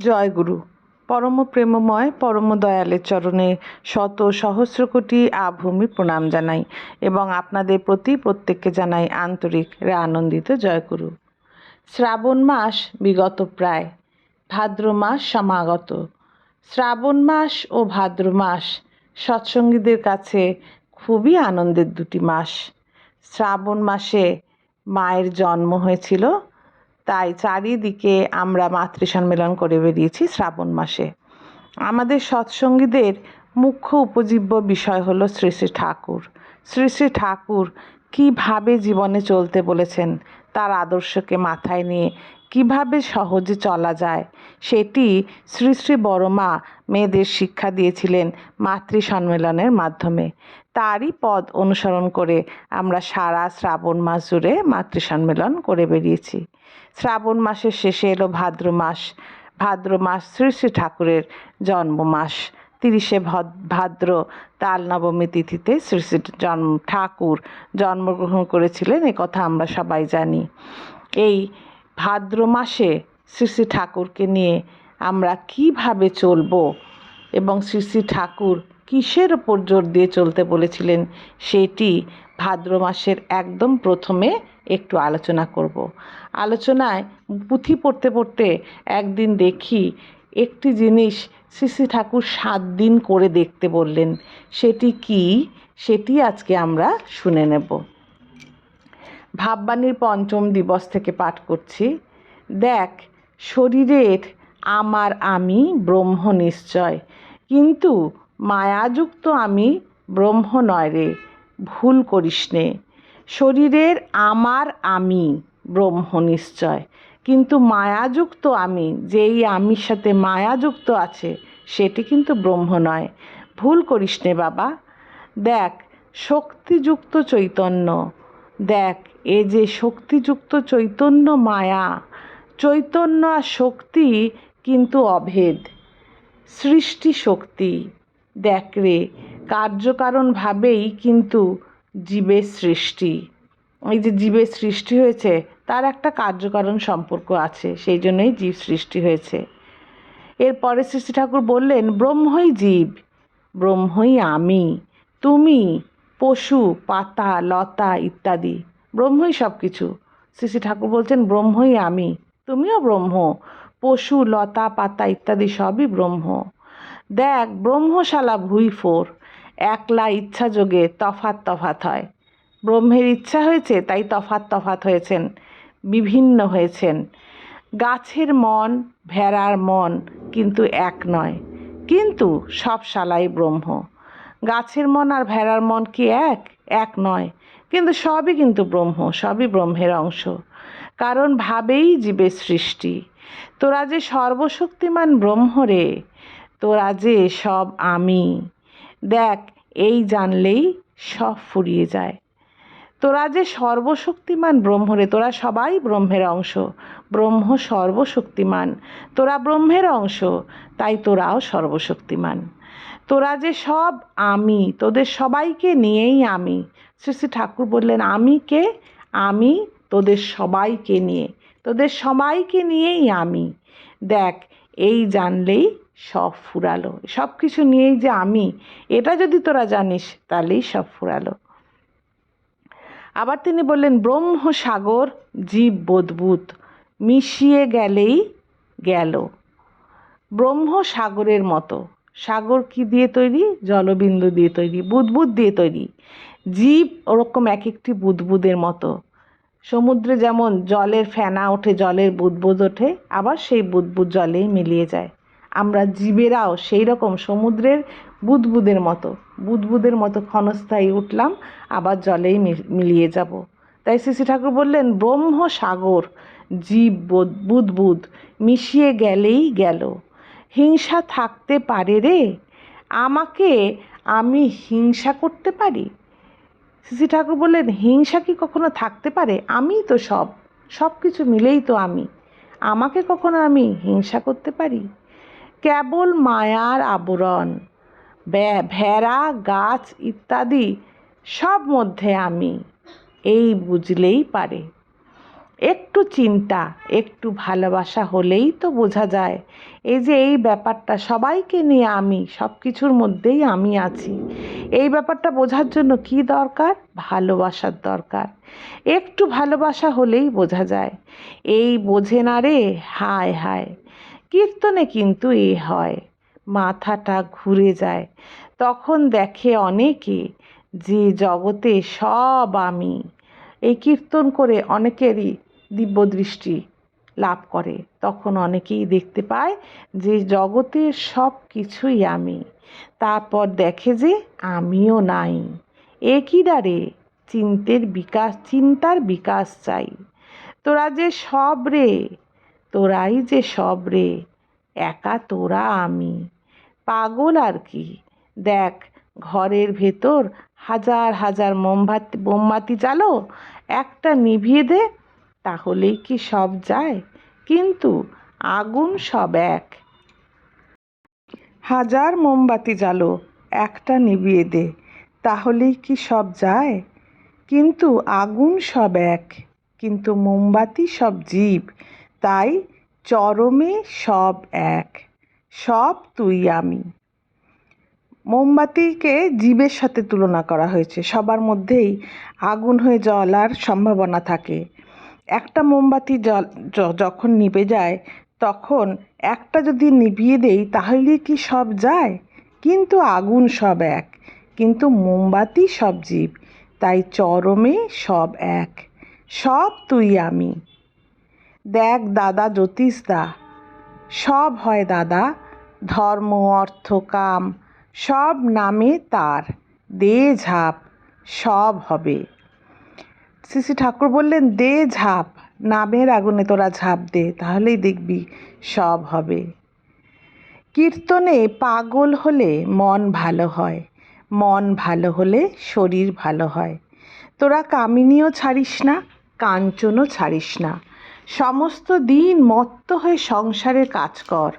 জয় গুরু পরম প্রেমময় পরম দয়ালের চরণে শত সহস্র কোটি আভূমি প্রণাম জানাই এবং আপনাদের প্রতি প্রত্যেককে জানাই আন্তরিক রে আনন্দিত জয় গুরু শ্রাবণ মাস বিগত প্রায়, ভাদ্র মাস সমাগত। শ্রাবণ মাস ও ভাদ্র মাস সৎসঙ্গীদের কাছে খুবই আনন্দের দুটি মাস। শ্রাবণ মাসে মায়ের জন্ম হয়েছিল তাই চারিদিকে আমরা মাতৃ সম্মেলন করে বেরিয়েছি শ্রাবণ মাসে। আমাদের সৎসঙ্গীদের মুখ্য উপজীব্য বিষয় হলো শ্রী শ্রী ঠাকুর। শ্রী শ্রী ঠাকুর কীভাবে জীবনে চলতে বলেছেন, তার আদর্শকে মাথায় নিয়ে কীভাবে সহজে চলা যায়, সেটি শ্রী শ্রী বড়মা মেয়েদের শিক্ষা দিয়েছিলেন মাতৃ সম্মেলনের মাধ্যমে। তারই পদ অনুসরণ করে আমরা সারা শ্রাবণ মাস জুড়ে মাতৃ সম্মেলন করে বেরিয়েছি। শ্রাবণ মাসের শেষে এলো ভাদ্র মাস। ভাদ্র মাস শ্রী শ্রী ঠাকুরের জন্ম মাস তিরিশে ভাদ্র তাল নবমী তিথিতে শ্রী শ্রী জন্ম ঠাকুর জন্মগ্রহণ করেছিলেন, এ কথা আমরা সবাই জানি। এই ভাদ্র মাসে শ্রী শ্রী ঠাকুরকে নিয়ে আমরা কীভাবে চলব এবং শ্রী শ্রী ঠাকুর কিসের ওপর জোর দিয়ে চলতে বলেছিলেন, সেটি ভাদ্র মাসের একদম প্রথমে একটু আলোচনা করব। আলোচনায় পুঁথি পড়তে পড়তে একদিন দেখি একটি জিনিস শ্রী শ্রী ঠাকুর সাত দিন করে দেখতে বললেন। সেটি কি? সেটি আজকে আমরা শুনে নেব। ভাববাণীর পঞ্চম দিবস থেকে পাঠ করছি। দেখ, শরীরের আমার আমি ব্রহ্ম নিশ্চয়, কিন্তু মায়াযুক্ত আমি ব্রহ্ম নয় রে। ভুল করিস নে শরীরের আমার আমি ব্রহ্ম নিশ্চয়, কিন্তু মায়াযুক্ত আমি, যেই আমির সাথে মায়াযুক্ত আছে, সেটি কিন্তু ব্রহ্ম নয়। ভুল করিস নে বাবা। দেখ, শক্তিযুক্ত চৈতন্য। দেখ, এ যে শক্তিযুক্ত চৈতন্য মায়া, চৈতন্য আর শক্তি কিন্তু অভেদ। সৃষ্টি শক্তি। দেখ রে কার্যকারণভাবেই কিন্তু জীবের সৃষ্টি। এই যে জীবের সৃষ্টি হয়েছে, তার একটা কার্যকারণ সম্পর্ক আছে, সেই জন্যই জীব সৃষ্টি হয়েছে। এরপরে শ্রী ঠাকুর বললেন, ব্রহ্মই জীব, ব্রহ্মই আমি, তুমি পশু, পাতা, লতা ইত্যাদি, ব্রহ্মই সব কিছু শ্রী ঠাকুর বলছেন, ব্রহ্মই আমি, তুমিও ব্রহ্ম, পশু, লতা, পাতা ইত্যাদি সবই ব্রহ্ম। দেখ, ব্রহ্মশালা ভুই ফোর একলা ইচ্ছা যোগে তফাত তফাত হয়। ব্রহ্মের ইচ্ছা হয়েছে, তাই তফাত তফাত হয়েছেন, বিভিন্ন হয়েছেন। গাছের মন, ভেড়ার মন কিন্তু এক নয়, কিন্তু সব শালাই ব্রহ্ম। গাছের মন আর ভেড়ার মন কি এক? এক নয়, কিন্তু সবই কিন্তু ব্রহ্ম, সবই ব্রহ্মের অংশ। কারণ ভাবেই জীবের সৃষ্টি। তোরা যে সর্বশক্তিমান ব্রহ্ম রে, তোরা যে সব আমি। দেখ, এই জানলেই সব ফুরিয়ে যায়। তোরা যে সর্বশক্তিমান ব্রহ্মরে, তোরা সবাই ব্রহ্মের অংশ। ব্রহ্ম সর্বশক্তিমান। তোরা ব্রহ্মের অংশ, তাই তোরাও সর্বশক্তিমান। তোরা যে সব আমি, তোদের সবাইকে নিয়েই আমি। শ্রী শ্রী ঠাকুর বললেন, আমি কে? আমি তোদের সবাইকে নিয়ে। তোদের সবাইকে নিয়েই আমি। দেখ, এই জানলেই সব ফুরালো। সব কিছু নিয়েই যে আমি, এটা যদি তোরা জানিস, তাহলেই সব ফুরালো। আবার তিনি বললেন ব্রহ্ম সাগর জীব বোধবুত মিশিয়ে গেলেই গেল। ব্রহ্ম সাগরের মতো, সাগর কি দিয়ে তৈরি? জলবিন্দু দিয়ে তৈরি, বুদবুদ দিয়ে তৈরি। জীব ওরকম এক একটি বুদবুদের মতো। সমুদ্রে যেমন জলের ফেনা ওঠে, জলের বুদবুদ ওঠে, আবার সেই বুদবুদ জলেই মিলিয়ে যায়। আমরা জীবেরাও সেই রকম সমুদ্রের বুদবুদের মতো বুদবুদের মতো ক্ষণস্থায়ী উঠলাম, আবার জলেই মিলিয়ে যাব। তাই শ্রী ঠাকুর বললেন, ব্রহ্ম সাগর, জীব বুদবুদ মিশিয়ে গেলেই গেল। হিংসা থাকতে পারে রে, আমাকে আমি হিংসা করতে পারি? শ্রী ঠাকুর বললেন, হিংসা কি কখনো থাকতে পারে? আমি তো সব সব কিছু মিলেই তো আমি। আমাকে কখনো আমি হিংসা করতে পারি? কেবল মায়ার আবরণ ভেড়া, গাছ ইত্যাদি সব মধ্যে আমি। এই বুঝলেই পারে। একটু চিন্তা, একটু ভালোবাসা হলেই তো বোঝা যায়। এই যে এই ব্যাপারটা সবাইকে নিয়ে আমি সব কিছুর মধ্যেই আমি আছি। এই ব্যাপারটা বোঝার জন্য কি দরকার? ভালোবাসার দরকার। একটু ভালোবাসা হলেই বোঝা যায়। এই বোঝে না রে, হায় হায়। কীর্তনে কিন্তু এ হয়। মাথাটা ঘুরে যায়। তখন দেখে অনেকে যে জগতে সব আমি। এই কীর্তন করে অনেকেরই দিব্যদৃষ্টি লাভ করে। তখন অনেকেই দেখতে পায় যে জগতের সব কিছুই আমি। তারপর দেখে যে আমিও নাই। এ কি রে চিন্তের বিকাশ, চিন্তার বিকাশ চাই। তোরা যে সব রে তোরাই যে সব রে, একা তোরা আমি। পাগল আর কি? দেখ, ঘরের ভেতর হাজার হাজার মোমবাতি মোমবাতি জ্বালো, একটা নিভিয়ে দে, তাহলেই কি সব যায়। কিন্তু আগুন সব এক। হাজার মোমবাতি জ্বালো, একটা নিভিয়ে দে, তাহলেই কি সব যায়? কিন্তু আগুন সব এক, কিন্তু মোমবাতি সব জীব তাই চরমে সব এক, সব তুই আমি। মোমবাতিকে জীবের সাথে তুলনা করা হয়েছে। সবার মধ্যেই আগুন হয়ে জ্বলার সম্ভাবনা থাকে। একটা মোমবাতি জল যখন নিভে যায়, তখন একটা যদি নিভিয়ে দেই, তাহলে কি সব যায়? কিন্তু আগুন সব এক, কিন্তু মোমবাতি সব জীব, তাই চরমে সব এক, সব তুই আমি। দেখ দাদা জ্যোতিষ দা। সব হয় দাদা, ধর্ম, অর্থ, কাম, সব নামে তার। দে ঝাঁপ, সব হবে। শ্রী ঠাকুর বললেন, দে ঝাঁপ, নামের আগুনে তোরা ঝাঁপ দে, তাহলেই দেখবি সব হবে। কীর্তনে পাগল হলে মন ভালো হয়, মন ভালো হলে শরীর ভালো হয়। তোরা কামিনীও ছাড়িস না, কাঞ্চনও ছাড়িস না। সমস্ত দিন মত্ত হয়ে সংসারের কাজ কর,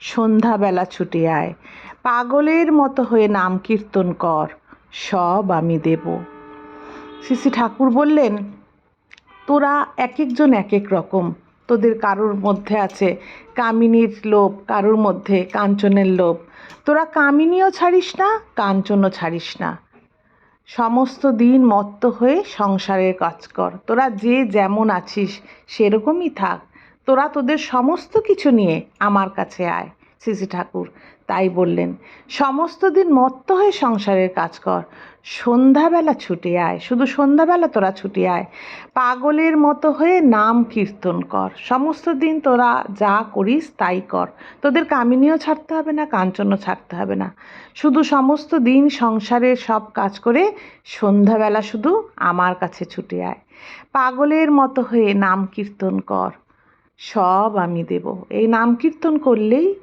সন্ধ্যাবেলা ছুটে আয়, পাগলের মতো হয়ে নাম কীর্তন কর, সব আমি দেব। শ্রী ঠাকুর বললেন, তোরা এক একজন এক এক রকম, তোদের কারোর মধ্যে আছে কামিনীর লোভ, কারোর মধ্যে কাঞ্চনের লোভ। তোরা কামিনীও ছাড়িস না, কাঞ্চনও ছাড়িস না। সমস্ত দিন মত্ত হয়ে সংসারের কাজ কর। তোরা যে যেমন আছিস, সেরকমই থাক। তোরা তোদের সমস্ত কিছু নিয়ে আমার কাছে আয়, শ্রী ঠাকুর। তাই বললেন, সমস্ত দিন মত্ত হয়ে সংসারের কাজ কর। সন্ধ্যাবেলা ছুটে আয়, শুধু সন্ধ্যাবেলা তোরা ছুটে আয়। পাগলের মতো হয়ে নাম কীর্তন কর। সমস্ত দিন তোরা যা করিস তাই কর। তোদের কামিনীও ছাড়তে হবে না, কাঞ্চনও ছাড়তে হবে না। শুধু সমস্ত দিন সংসারের সব কাজ করে সন্ধ্যাবেলা শুধু আমার কাছে ছুটে আয়। পাগলের মতো হয়ে নাম কীর্তন কর। সব আমি দেব। এই নাম কীর্তন করলেই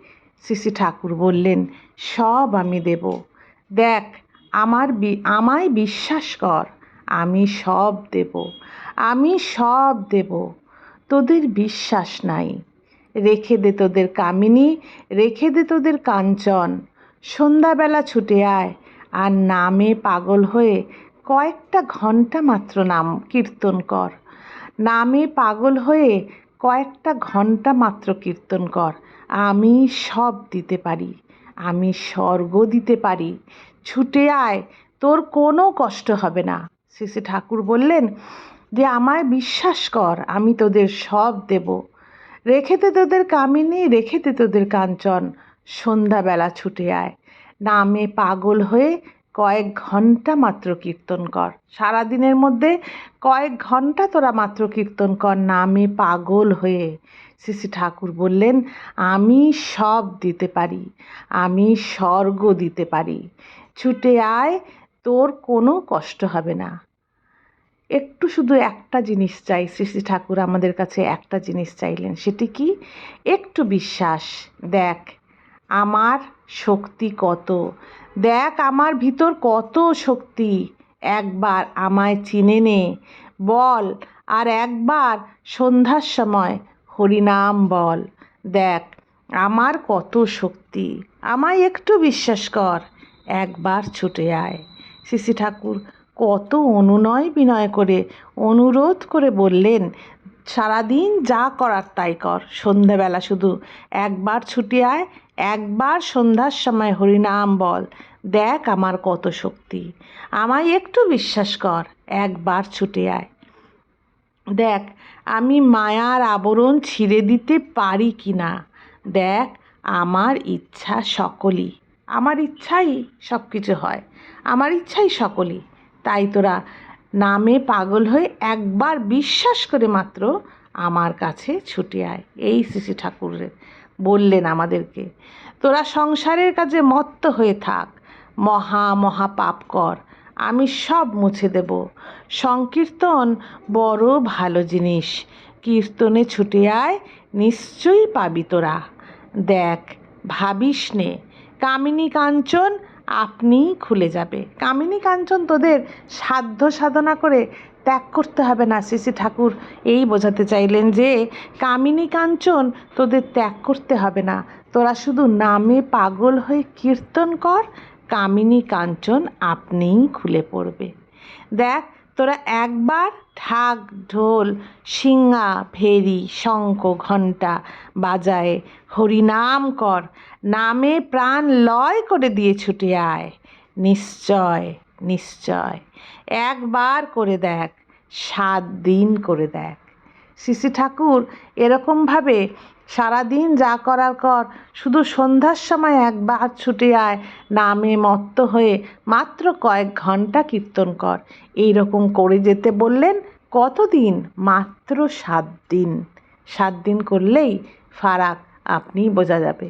শ্রী ঠাকুর বললেন, সব আমি দেব। দেখ আমার আমায় বিশ্বাস কর, আমি সব দেব, আমি সব দেব, তোদের বিশ্বাস নাই। রেখে দে তোদের কামিনী, রেখে দে তোদের কাঞ্চন, সন্ধ্যাবেলা ছুটে আয়। আর নামে পাগল হয়ে কয়েকটা ঘণ্টা মাত্র নাম কীর্তন কর। নামে পাগল হয়ে কয়েকটা ঘণ্টা মাত্র কীর্তন কর। আমি সব দিতে পারি, আমি স্বর্গ দিতে পারি ছুটে আয়, তোর কোনো কষ্ট হবে না। শ্রী ঠাকুর বললেন, যে আমায় বিশ্বাস কর, আমি তোদের সব দেব। রেখেতে তোদের কামিনী, রেখেতে তোদের কাঞ্চন, সন্ধ্যাবেলা ছুটে আয়। নামে পাগল হয়ে কয়েক ঘণ্টা মাত্র কীর্তন কর। সারাদিনের মধ্যে কয়েক ঘণ্টা তোরা মাত্র কীর্তন কর, নামে পাগল হয়ে। শ্রী ঠাকুর বললেন, আমি সব দিতে পারি, আমি স্বর্গ দিতে পারি। ছুটে আয়, তোর কোনো কষ্ট হবে না। একটু শুধু একটা জিনিস চাই, শ্রী শ্রী ঠাকুর আমাদের কাছে একটা জিনিস চাইলেন, সেটি কি? একটু বিশ্বাস। দেখ, আমার শক্তি কত? দেখ, আমার ভিতর কত শক্তি? একবার আমায় চিনে নে। বল, আর একবার সন্ধ্যার সময় হরিনাম বল। দেখ, আমার কত শক্তি? আমায় একটু বিশ্বাস কর। একবার ছুটে আয়। শ্রী ঠাকুর কত অনুনয় বিনয় করে, অনুরোধ করে বললেন, সারাদিন যা করার তাই কর। সন্ধেবেলা শুধু একবার ছুটি আয়, একবার সন্ধ্যার সময় হরিনাম বল। দেখ আমার কত শক্তি। আমায় একটু বিশ্বাস কর, একবার ছুটে আয়। দেখ, আমি মায়ার আবরণ ছিঁড়ে দিতে পারি কি না দেখ, আমার ইচ্ছা সকলই। আমার ইচ্ছাই সব কিছু হয়। আমার ইচ্ছাই সকলই। তাই তোরা নামে পাগল হয়ে একবার বিশ্বাস করে মাত্র আমার কাছে ছুটে আয়। এই শ্রী ঠাকুরের বললেন আমাদেরকে, তোরা সংসারের কাজে মত্ত হয়ে থাক। মহা মহা পাপ কর। আমি সব মুছে দেব। সংকীর্তন বড় ভালো জিনিস। কীর্তনে ছুটে আয়, নিশ্চয়ই পাবি তোরা। দেখ, ভাবিস নে কামিনী কাঞ্চন আপনিই খুলে যাবে। কামিনী কাঞ্চন তোদের সাধ্য সাধনা করে ত্যাগ করতে হবে না, শ্রী ঠাকুর। এই বোঝাতে চাইলেন যে, কামিনী কাঞ্চন তোদের ত্যাগ করতে হবে না। তোরা শুধু নামে পাগল হয়ে কীর্তন কর, কামিনী কাঞ্চন আপনিই খুলে পড়বে। দেখ, তোরা একবার ঢাক ঢোল শিঙা ভেরি শঙ্খ ঘণ্টা বাজায়। হরিনাম কর, নামে প্রাণ লয় করে দিয়ে ছুটে আয়। নিশ্চয় নিশ্চয়, একবার করে দেখ, সাত দিন করে দেখ। শ্রী ঠাকুর এরকমভাবে সারাদিন যা করার কর, শুধু সন্ধ্যার সময় একবার ছুটে আয়। নামে মত্ত হয়ে মাত্র কয়েক ঘণ্টা কীর্তন কর। এই রকম করে যেতে বললেন কতদিন? মাত্র সাত দিন। সাত দিন করলেই ফারাক আপনিই বোঝা যাবে।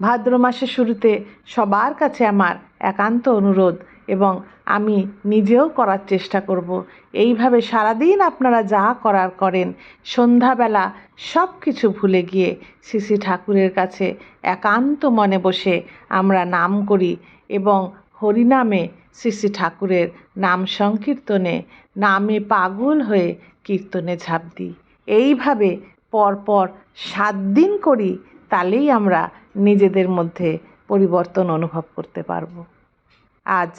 ভাদ্র মাসের শুরুতে সবার কাছে আমার একান্ত অনুরোধ এবং আমি নিজেও করার চেষ্টা করব। এইভাবে সারাদিন আপনারা যা করার করেন, সন্ধ্যাবেলা সব কিছু ভুলে গিয়ে শ্রী ঠাকুরের কাছে একান্ত মনে বসে আমরা নাম করি এবং হরিনামে শ্রী ঠাকুরের নাম সংকীর্তনে নামে পাগল হয়ে কীর্তনে ঝাঁপ দিই। এইভাবে পরপর সাত দিন করি তাহলেই আমরা নিজেদের মধ্যে পরিবর্তন অনুভব করতে পারব। আজ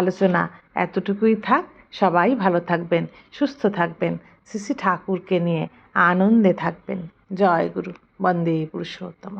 আলোচনা এতটুকুই থাক। সবাই ভালো থাকবেন, সুস্থ থাকবেন। শ্রী ঠাকুরকে নিয়ে আনন্দে থাকবেন। জয় গুরু। বন্দে পুরুষোত্তম।